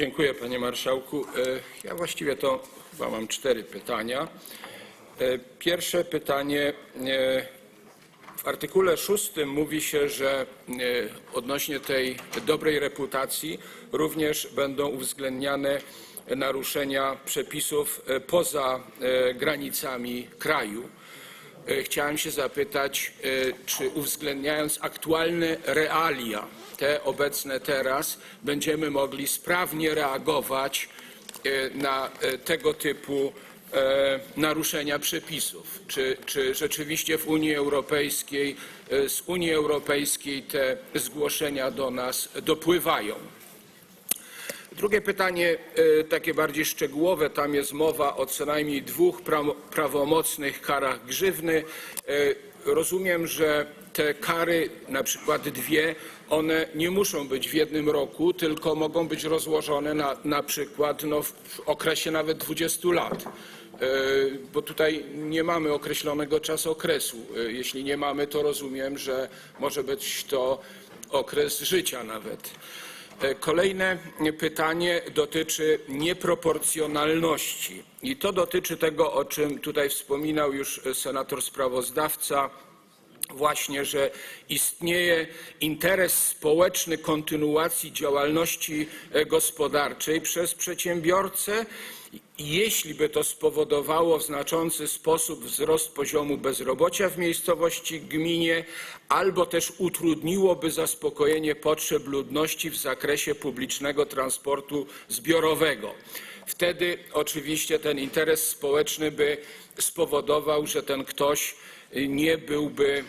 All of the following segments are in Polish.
Dziękuję panie marszałku. E, Ja właściwie to chyba mam cztery pytania. E, Pierwsze pytanie. e, W artykule szóstym mówi się, że odnośnie tej dobrej reputacji również będą uwzględniane naruszenia przepisów poza granicami kraju. E, Chciałem się zapytać, e, czy uwzględniając aktualne realia, te obecne teraz, będziemy mogli sprawnie reagować e, na tego typu naruszenia przepisów? Czy, czy rzeczywiście w Unii Europejskiej, z Unii Europejskiej te zgłoszenia do nas dopływają? Drugie pytanie, e, takie bardziej szczegółowe, tam jest mowa o co najmniej dwóch pra- prawomocnych karach grzywny. E, Rozumiem, że te kary, na przykład dwie, one nie muszą być w jednym roku, tylko mogą być rozłożone na, na przykład no, w okresie nawet 20 lat. E, Bo tutaj nie mamy określonego czasokresu. E, Jeśli nie mamy, to rozumiem, że może być to okres życia nawet. E, Kolejne pytanie dotyczy nieproporcjonalności. I to dotyczy tego, o czym tutaj wspominał już senator sprawozdawca, właśnie, że istnieje interes społeczny kontynuacji działalności gospodarczej przez przedsiębiorcę. Jeśli by to spowodowało w znaczący sposób wzrost poziomu bezrobocia w miejscowości, gminie, albo też utrudniłoby zaspokojenie potrzeb ludności w zakresie publicznego transportu zbiorowego. Wtedy oczywiście ten interes społeczny by spowodował, że ten ktoś nie byłby,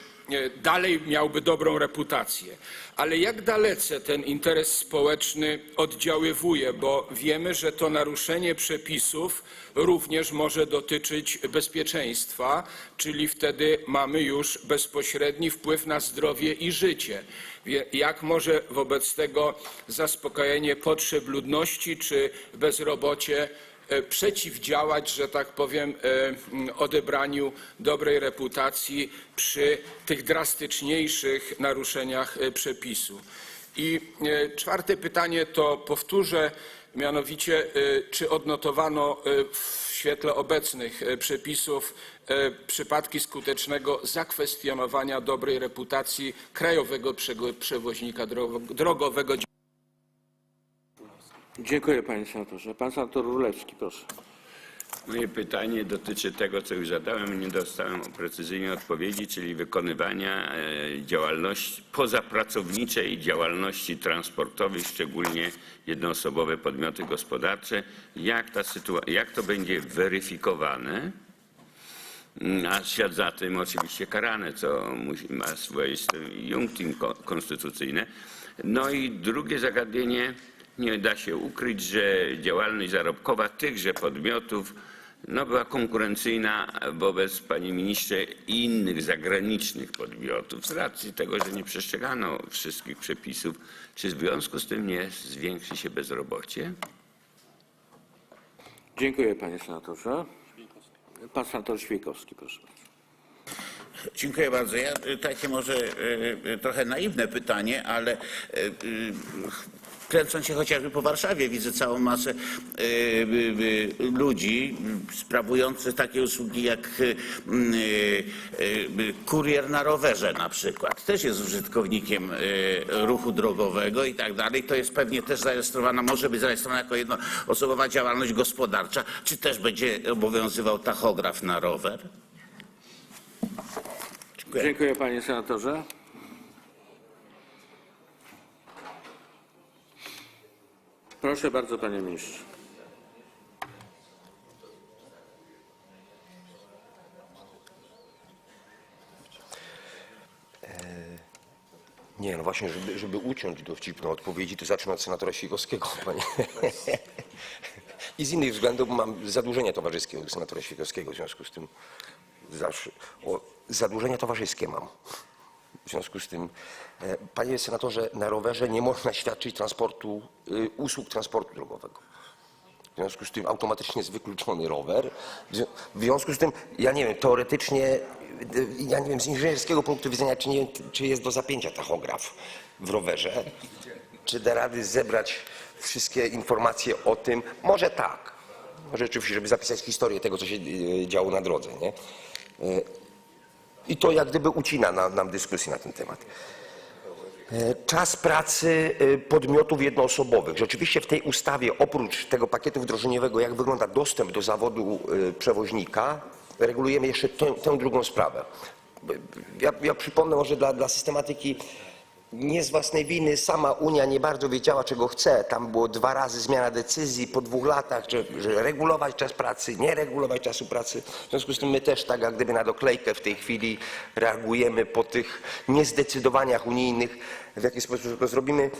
dalej miałby dobrą reputację. Ale jak dalece ten interes społeczny oddziaływuje, bo wiemy, że to naruszenie przepisów również może dotyczyć bezpieczeństwa, czyli wtedy mamy już bezpośredni wpływ na zdrowie i życie. Jak może wobec tego zaspokojenie potrzeb ludności czy bezrobocie przeciwdziałać, że tak powiem, e, odebraniu dobrej reputacji przy tych drastyczniejszych naruszeniach e, przepisu. I e, czwarte pytanie to powtórzę, mianowicie e, czy odnotowano e, w świetle obecnych e, przepisów e, przypadki skutecznego zakwestionowania dobrej reputacji krajowego przewoźnika drogo- drogowego Dziękuję panie senatorze. Pan senator Rulewski, proszę. Moje pytanie dotyczy tego, co już zadałem, nie dostałem precyzyjnej odpowiedzi, czyli wykonywania e, działalności pozapracowniczej działalności transportowej, szczególnie jednoosobowe podmioty gospodarcze. Jak, ta sytua- jak to będzie weryfikowane? A ślad za tym oczywiście karane, co ma swoiste junktim ko- konstytucyjne. No i drugie zagadnienie, nie da się ukryć, że działalność zarobkowa tychże podmiotów no, była konkurencyjna wobec, panie ministrze, innych zagranicznych podmiotów z racji tego, że nie przestrzegano wszystkich przepisów. Czy w związku z tym nie zwiększy się bezrobocie? Dziękuję panie senatorze. Pan senator Świejkowski, proszę. Dziękuję bardzo. Ja y, takie może y, y, trochę naiwne pytanie, ale y, y, kręcąc się chociażby po Warszawie widzę całą masę y, y, y, ludzi sprawujących takie usługi jak y, y, y, kurier na rowerze na przykład. Też jest użytkownikiem ruchu drogowego i tak dalej. To jest pewnie też zarejestrowana, może być zarejestrowana jako jednoosobowa działalność gospodarcza. Czy też będzie obowiązywał tachograf na rower? Dziękuję. Dziękuję panie senatorze. Proszę bardzo panie ministrze. Nie, no właśnie, żeby, żeby uciąć dowcipną odpowiedzi, to zacznę od senatora Świgowskiego, panie. I z innych względów mam zadłużenie towarzyskie u senatora Świgowskiego, w związku z tym zawsze, o, zadłużenie towarzyskie mam. W związku z tym, e, panie senatorze, na rowerze nie można świadczyć transportu, y, usług transportu drogowego. W związku z tym automatycznie jest wykluczony rower. W zwią- W związku z tym, ja nie wiem, teoretycznie, y, ja nie wiem, z inżynierskiego punktu widzenia, czy, nie, czy jest do zapięcia tachograf w rowerze, czy da rady zebrać wszystkie informacje o tym. Może tak. Może rzeczywiście, żeby zapisać historię tego, co się e, działo na drodze. Nie? I to jak gdyby ucina nam, nam dyskusję na ten temat. E, Czas pracy e, podmiotów jednoosobowych. Rzeczywiście w tej ustawie oprócz tego pakietu wdrożeniowego, jak wygląda dostęp do zawodu e, przewoźnika, regulujemy jeszcze tę, tę drugą sprawę. Ja, ja przypomnę może dla, dla systematyki, nie z własnej winy sama Unia nie bardzo wiedziała, czego chce. Tam było dwa razy zmiana decyzji po dwóch latach, że, że regulować czas pracy, nie regulować czasu pracy. W związku z tym my też tak jak gdyby na doklejkę w tej chwili reagujemy po tych niezdecydowaniach unijnych, w jaki sposób to zrobimy.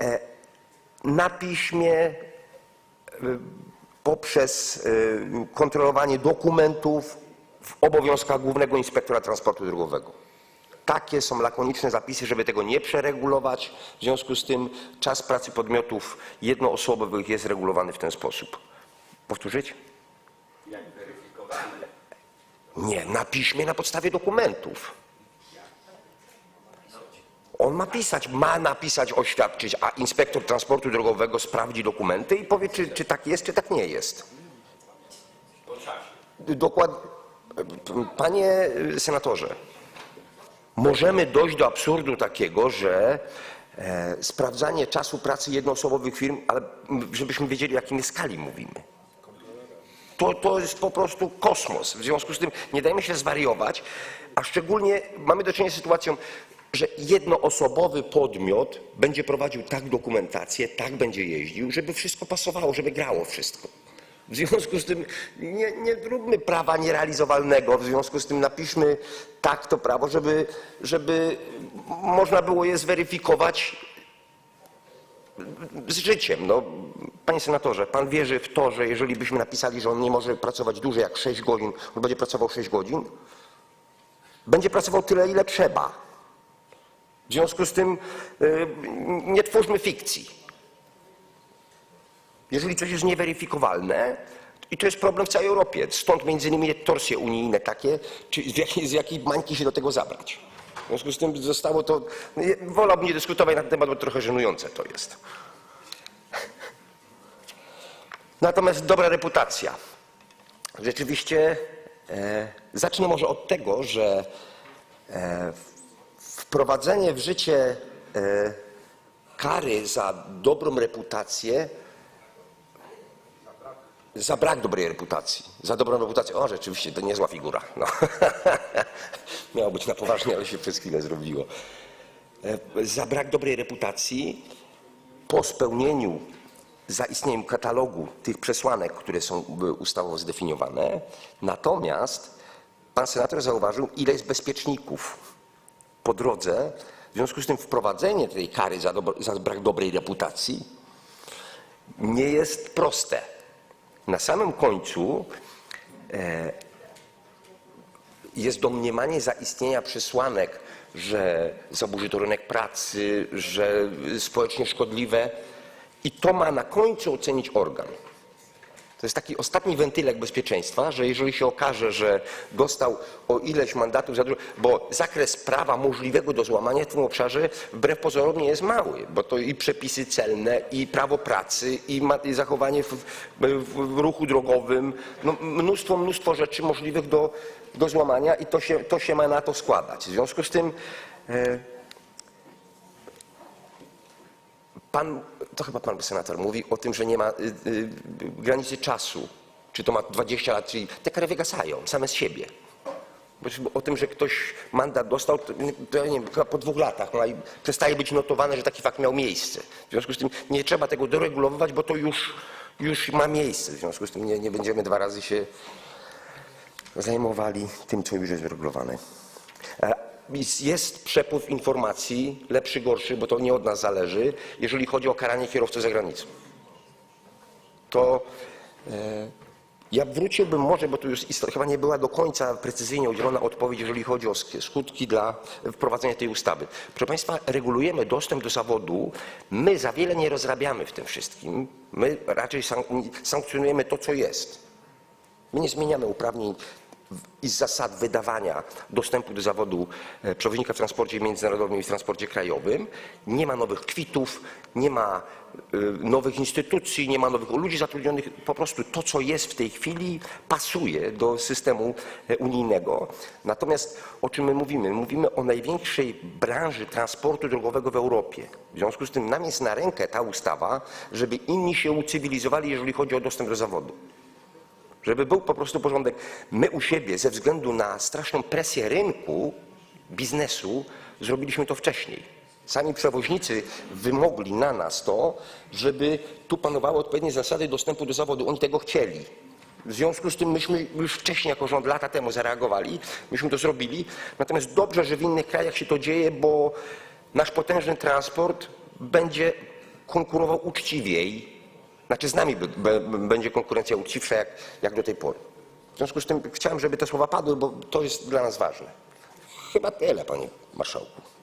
E, na piśmie e, poprzez e, kontrolowanie dokumentów w obowiązkach głównego inspektora transportu drogowego. Takie są lakoniczne zapisy, żeby tego nie przeregulować. W związku z tym czas pracy podmiotów jednoosobowych jest regulowany w ten sposób. Powtórzyć? Nie, na piśmie, na podstawie dokumentów. On ma pisać, ma napisać, oświadczyć, a inspektor transportu drogowego sprawdzi dokumenty i powie, czy, czy tak jest, czy tak nie jest. Dokładnie. Panie senatorze, możemy dojść do absurdu takiego, że e, sprawdzanie czasu pracy jednoosobowych firm, ale żebyśmy wiedzieli, o jakiej skali mówimy. To, to jest po prostu kosmos. W związku z tym nie dajmy się zwariować, a szczególnie mamy do czynienia z sytuacją, że jednoosobowy podmiot będzie prowadził tak dokumentację, tak będzie jeździł, żeby wszystko pasowało, żeby grało wszystko. W związku z tym nie, nie róbmy prawa nierealizowalnego, w związku z tym napiszmy tak to prawo, żeby, żeby można było je zweryfikować z życiem. No, panie senatorze, pan wierzy w to, że jeżeli byśmy napisali, że on nie może pracować dłużej jak 6 godzin, on będzie pracował 6 godzin? Będzie pracował tyle, ile trzeba. W związku z tym y, nie twórzmy fikcji. Jeżeli coś jest nieweryfikowalne, i to jest problem w całej Europie, stąd między innymi torsje unijne takie, czy z jakiej, z jakiej się do tego zabrać. W związku z tym zostało to, no, wolałbym nie dyskutować na ten temat, bo trochę żenujące to jest. Natomiast dobra reputacja. Rzeczywiście e, zacznę może od tego, że e, wprowadzenie w życie e, kary za dobrą reputację za brak dobrej reputacji. Za dobrą reputację. O, rzeczywiście, to niezła figura. No. Miało być na poważnie, ale się przez chwilę zrobiło. E, Za brak dobrej reputacji po spełnieniu, zaistnieniu katalogu tych przesłanek, które są ustawowo zdefiniowane, natomiast pan senator zauważył, ile jest bezpieczników po drodze. W związku z tym wprowadzenie tej kary za, dobro, za brak dobrej reputacji nie jest proste. Na samym końcu e, jest domniemanie zaistnienia przesłanek, że zaburzy to rynek pracy, że społecznie szkodliwe i to ma na końcu ocenić organ. To jest taki ostatni wentylek bezpieczeństwa, że jeżeli się okaże, że dostał o ileś mandatów za dużo, bo zakres prawa możliwego do złamania w tym obszarze wbrew pozorom nie jest mały, bo to i przepisy celne, i prawo pracy, i, zachowanie w, w, w ruchu drogowym, no, mnóstwo, mnóstwo rzeczy możliwych do, do złamania i to się, to się ma na to składać. W związku z tym e, Pan, to chyba pan senator mówi o tym, że nie ma y, y, granicy czasu. Czy to ma 20 lat, czyli te kary wygasają same z siebie. Bo O tym, że ktoś mandat dostał, to, to ja nie wiem, chyba po dwóch latach ma, i przestaje być notowane, że taki fakt miał miejsce. W związku z tym nie trzeba tego doregulowywać, bo to już, już ma miejsce. W związku z tym nie, nie będziemy dwa razy się zajmowali tym, co już jest wyregulowane. Jest przepływ informacji, lepszy, gorszy, bo to nie od nas zależy, jeżeli chodzi o karanie kierowców za granicą. To e, ja wróciłbym może, bo tu już chyba nie była do końca precyzyjnie udzielona odpowiedź, jeżeli chodzi o sk- skutki dla wprowadzenia tej ustawy. Proszę Państwa, regulujemy dostęp do zawodu. My za wiele nie rozrabiamy w tym wszystkim. My raczej san- sankcjonujemy to, co jest. My nie zmieniamy uprawnień i z zasad wydawania dostępu do zawodu e, przewoźnika w transporcie międzynarodowym i w transporcie krajowym. Nie ma nowych kwitów, nie ma e, nowych instytucji, nie ma nowych ludzi zatrudnionych. Po prostu to, co jest w tej chwili, pasuje do systemu e, unijnego. Natomiast o czym my mówimy? Mówimy o największej branży transportu drogowego w Europie. W związku z tym nam jest na rękę ta ustawa, żeby inni się ucywilizowali, jeżeli chodzi o dostęp do zawodu. Żeby był po prostu porządek. My u siebie, ze względu na straszną presję rynku, biznesu, zrobiliśmy to wcześniej. Sami przewoźnicy wymogli na nas to, żeby tu panowały odpowiednie zasady dostępu do zawodu. Oni tego chcieli. W związku z tym myśmy już wcześniej jako rząd lata temu zareagowali, myśmy to zrobili. Natomiast dobrze, że w innych krajach się to dzieje, bo nasz potężny transport będzie konkurował uczciwiej znaczy z nami będzie konkurencja uczciwsza jak, jak do tej pory. W związku z tym chciałem, żeby te słowa padły, bo to jest dla nas ważne. Chyba tyle, panie marszałku.